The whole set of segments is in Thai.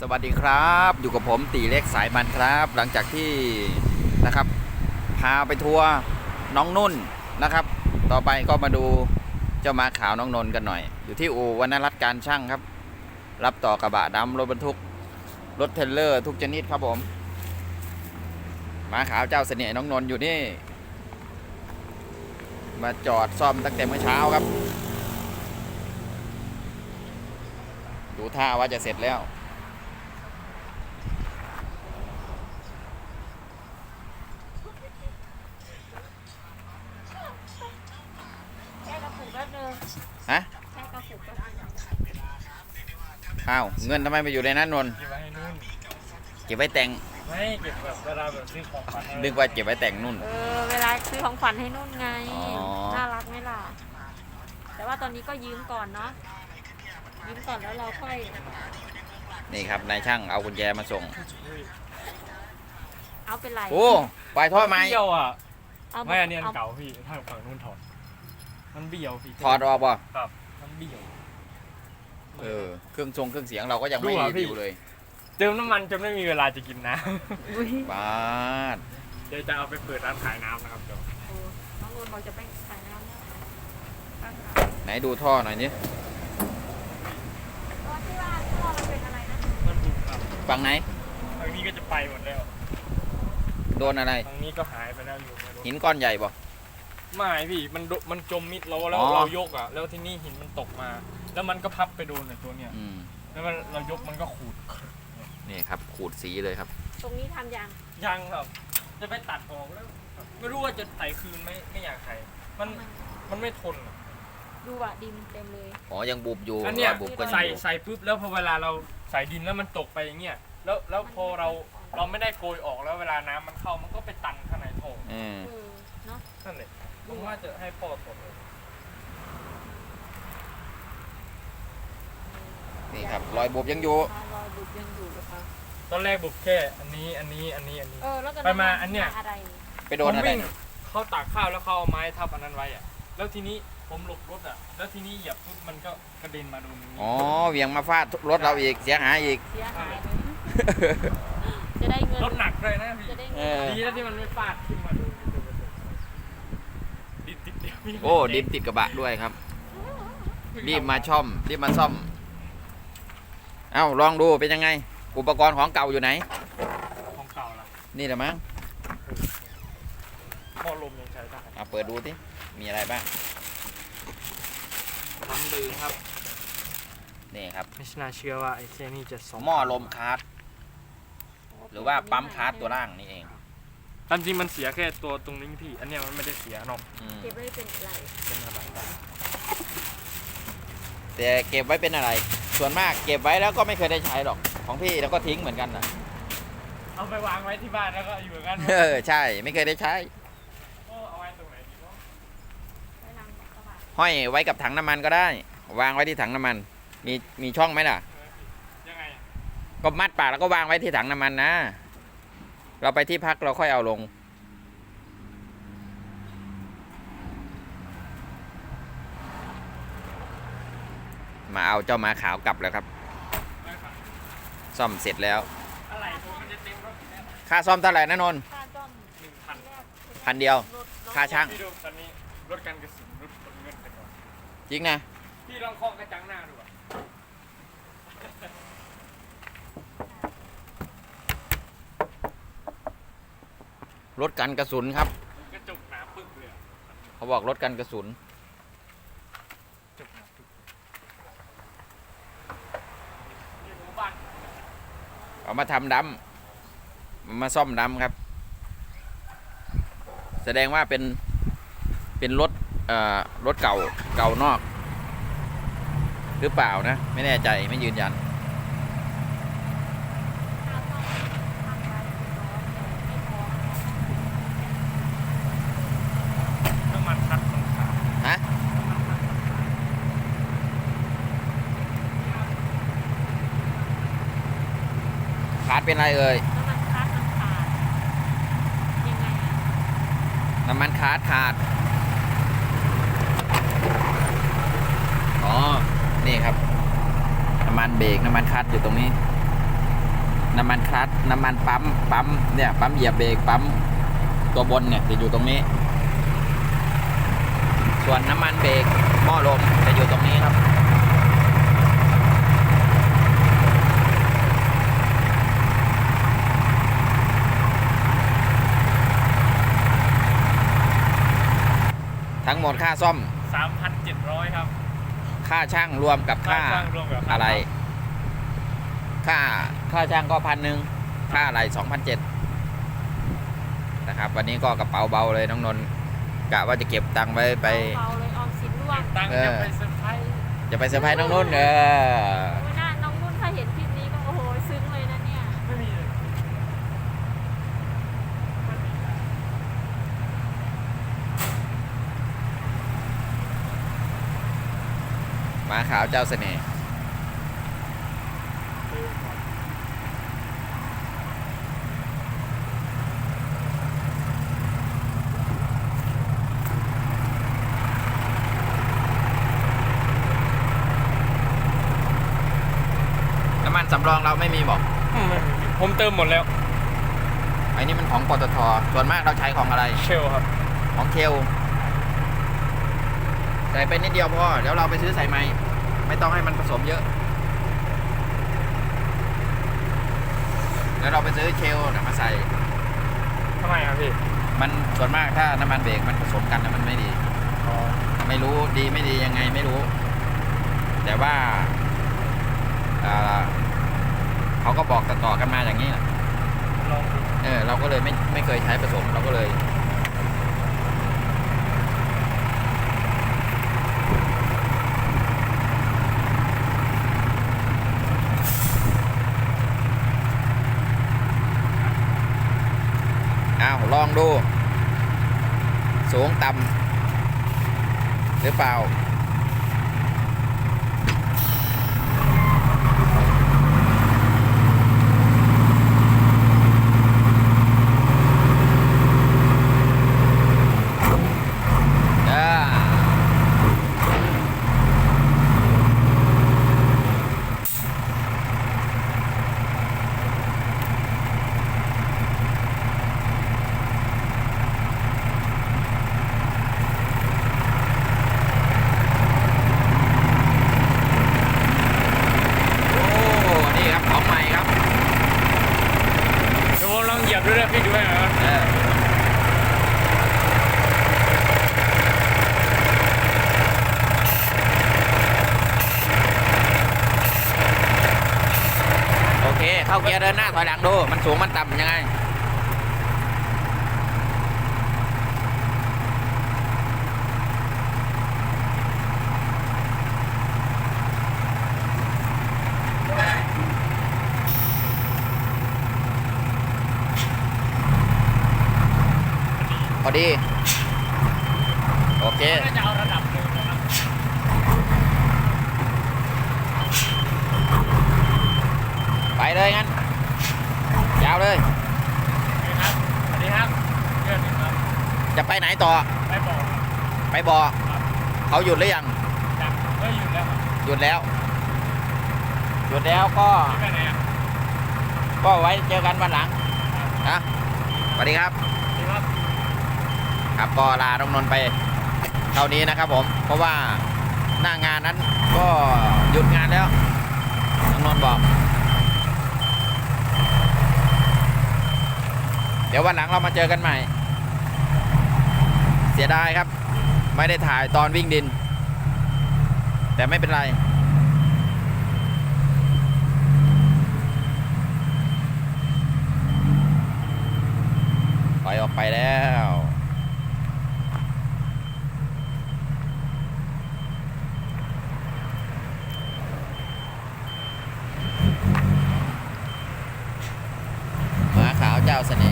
สวัสดีครับ อยู่กับผมตีเล็กสายมันครับ หลังจากที่นะครับ พาไปทัวร์น้องนุ่นนะครับ ต่อไปก็มาดูเจ้าม้าขาวน้องนนท์กันหน่อย อยู่ที่อู่วรรณรัตน์การช่างครับ รับต่อกระบะดำรถบรรทุกรถเทรลเลอร์ทุกชนิดครับผมม้าขาวเจ้าเสน่ห์น้องนนท์อยู่นี่ มาจอดซ่อมตั้งแต่เมื่อเช้าครับ ดูท่าว่าจะเสร็จแล้ว แค่กระปุกแป๊บนึง ฮะแค่กระปุกแป๊บนึงอ้าวเงินทำไมไปอยู่ในนั้นนนท์เก็บไว้ให้นุ่นเก็บไว้แต่งไม่เก็บแบบเวลาแบบซื้อของขวัญอะไรนึกว่าเก็บไว้แต่งนุ่น เออเวลาซื้อของขวัญให้นุ่นไง อ๋อ น่ารักไหมล่ะ แต่ว่าตอนนี้ก็ยืมก่อนเนาะ ยืมก่อนแล้วเราค่อย นี่ครับนายช่างเอากุญแจมาส่งเอาเป็นไร โอ้ปลายท่อไม้เบี้ยวอะ เอาไม่อันนี้อันเอาเก่าพี่ถ้าฝั่งนู้นถอด มันเบี้ยวพี่ถอดออกป่ะครับมันเบี้ยว เออเครื่องทรงเครื่องเสียงเราก็ยังไม่ดูเหรอพี่อยู่เลยเติมน้ำมันจนไม่มีเวลาจะกินน้อุ๊ยปาดำเดี๋ยวจะเอาไปเปิดร้านขายน้ำนะครับเดี๋ยวโอ้น้องนนท์บอกจะไปขายน้ำแล้วตั้งไหนดูท่อหน่อยนี่ตอนที่ว่าพ่อมันเป็นอะไรนะมันบุกครับฝั่งไหน ทางนี้ก็จะไปหมดแล้วโดนอะไร ทางนี้ก็หายไปแล้วอยู่ไม่รู้หินก้อนใหญ่ป่ะ ไม่พี่มันโดมันจมมิดเราแล้วอ๋อ เรายกอะ แล้วที่นี่หินมันตกมา แล้วมันก็พับไปโดนไอ้ตัวเนี้ยอืมแล้วมันเรายกมันก็ขูดนี่ครับ ขูดสีเลยครับ ตรงนี้ทำยังยังครับ จะไปตัดออกแล้วไม่รู้ว่าจะไถคืนไหมไม่อยากไถมันมันไม่ทนอะดูว่ะดินเต็มเลย อ๋อ ยังบุบอยู่อันเนี้ยรบุบกันอใส่ยู่ใส่ปุ๊บแล้วพอเวลาเราใส่ดินแล้วมันตกไปอย่างเงี้ยแล้วแล้วพอเราเราไม่ได้โกยออกแล้วเวลาน้ำมันเข้ามันก็ไปตันข้างในท่อเออเออเนาะนั่นแหละ ผมว่าจะให้พ่อตดเลยนี่ครับรอยบุบยังอยู่ รอยบุบยังอยู่นะคะตอนแรกบุกแค่ อันนี้อันนี้อันนี้อันนี้ เออแล้วก็ไปมาอันเนี้ยอะไรไปโดนอะไร ผมวิ่งเขาตากข้าวแล้วเขาเอาไม้ทับอันนั้นไว้อะแล้วทีนี้ผมหลบรถอะแล้วทีนี้เหยียบปุ๊บมันก็กระเด็นมาโดนตรงนี้ อ๋อเหวียงมาฟาดรถเราอีกเสียหายอีก เสียหายเลยจะได้เงินรถหนักเลยนะพี่จะได้เอเงินอดีนะที่มันไม่ฟาดขึ้นมา โดนดิดติดเดียวพี่โอ้ดิมติดกระบะด้วยครับ รีบมาช่อม รีบมาซ่อม เอ้าลองดูเป็นยังไง อุปกรณ์ของเก่าอยู่ไหน ของเก่าล่ะนี่แหละมั้งหม้อลมยังใช้ได้เอาเปิดดูสิมีอะไรบ้างทำลือครับ นี่ครับไม่น่าเชื่อว่าไอ้แค่นี้จะสองหม้อลมคาร์ดหรือว่าปั๊มคาร์ดตัวล่างนี่เอง ตามจริงมันเสียแค่ตัวตรงนี้พี่ อันเนี้ยมันไม่ได้เสียหรอกอืมเก็บไว้เป็นอะไรเป็นอะไรได้แต่เก็บไว้เป็นอะไร ส่วนมากเก็บไว้แล้วก็ไม่เคยได้ใช้หรอก ของพี่แล้วก็ทิ้งเหมือนกันนะเอาไปวางไว้ที่บ้านแล้วก็อยู่กันเออใช่ไม่เคยได้ใช้ โอ้เอาไว้ตรงไหนดีวะไว้ลังกระบะห้อยไว้กับถังน้ำมันก็ได้ วางไว้ที่ถังน้ำมัน มีมีช่องไหมล่ะ ยังไงอะก็มัดปากแล้วก็วางไว้ที่ถังน้ำมันนะ เราไปที่พักเราค่อยเอาลง มาเอาเจ้าหมาขาวกลับแล้วครับไม่ครับ ซ่อมเสร็จแล้ว อะไรผมมันจะเต็มรถอยู่แล้วค่าซ่อมเท่าไหร่นะนนท์ค่าจ้อมหนึ่งพันแรกพันเดียว รถรถค่าช่าง พี่ดูตอนนี้รถกันกระสุนรถขนเงินแต่ก่อนจริงนะ พี่ลองเคาะกระจังหน้าดูอะ รถกันกระสุนครับ กระจกหนาปึ๊กเลยอะเขาบอกรถกันกระสุน กระจกหนาปึ๊กนี่หมู่บ้านเอามาทำดำมาซ่อมดำครับ แสดงว่าเป็น เป็นรถ เอ่อ รถเก่า เก่านอก หรือเปล่านะ ไม่แน่ใจ ไม่ยืนยัน ค่าซ่อมทำไปไม่พอ น้ำมันคัดมันขาด ฮะ ขาดเป็นไรเอ่ยน้ำมันคัดมันขาดยังไงอะน้ำมันขาดขาด อ๋อ นี่ครับ น้ำมันเบรกน้ำมันคัดอยู่ตรงนี้ น้ำมันคลัตช์น้ำมันปั๊ม ปั๊ม เนี่ย ปั๊มเหยียบเบรก ปั๊ม ตัวบนเนี่ยจะอยู่ตรงนี้ ส่วนน้ำมันเบรกหม้อลมจะอยู่ตรงนี้ครับ ทั้งหมดค่าซ่อม 3,700 ครับ ค่าช่างรวมกับค่าค่าช่างรวมกับค่า อะไร ค่าค่าช่างก็พันหนึ่งค่าอะไรสองพันเจ็ดนะครับ วันนี้ก็กระเป๋าเบาเลยน้องนนท์กะว่าจะเก็บตังค์ไว้ไป เบาๆเลยออมสินร่วงตังค์เออจะไปเซอร์ไพรส์จะไปเซอร์ไพรส์น้องนุ่นเออโอ้ยน่าน้องนุ่นถ้าเห็นคลิปนี้ก็โอ้โหซึ้งเลยนะเนี่ย ไม่มีเลย ห มาขาวเจ้าเสน่ห์น้ำมันสำรองเราไม่มีบอกอืมผมเติมหมดแล้วไอ้นี่มันของปตทส่วนมากเราใช้ของอะไร เชลครับ ของเคล ใส่ไปนิดเดียวพอเดี๋ยวเราไปซื้อใส่ใหม่ไม่ต้องให้มันผสมเยอะ แล้วเราไปซื้อเคลนะมาใส่ ทำไมครับพี่มันส่วนมากถ้าน้ำมันเบรกมันผสมกันนะมันไม่ดี อ๋อไม่รู้ดีไม่ดียังไงไม่รู้ แต่ว่าอ่าเขาก็บอกต่อๆกันมาอย่างนี้แหละลองดูเออเราก็เลยไม่ไม่เคยใช้ผสมเราก็เลย ลองดู สูงต่ำหรือเปล่า อ่าโอ้ นี่ครับ ของใหม่ครับ เดี๋ยวผมลองเหยียบด้วยนะพี่ดูให้หน่อยครับ เออโอ เข้าเกียร์เดินหน้าถอยหลังดู มันสูงมันต่ำยังไง พอดี โอเค น่าจะเอาระดับเลยนะครับ ไป เลยงั้น ยาวเลยโอเคครับสวัสดีครับเพื่อนครับ จะไปไหนต่อ ไปบอกครับไปบอครับเขาหยุดหรือยังจับก็อยู่แล้วครับหยุดแล้ว หยุดแล้วก็พี่ไปไหนอะก็ไว้เจอกันวันหลังนะสวัสดีครับสวัสดีครับครับก็ลาน้องนนท์ไปเท่านี้นะครับผม เพราะว่าหน้างานนั้นก็หยุดงานแล้วน้องนนท์บอก เดี๋ยววันหลังเรามาเจอกันใหม่ เสียดายครับ ไม่ได้ถ่ายตอนวิ่งดิน แต่ไม่เป็นไร ปล่อยออกไปแล้วมาขาวเจ้าเสน่ห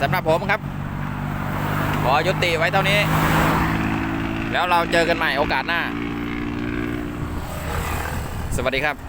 สำหรับผมครับ ขอยุติไว้เท่านี้ แล้วเราเจอกันใหม่โอกาสหน้า สวัสดีครับ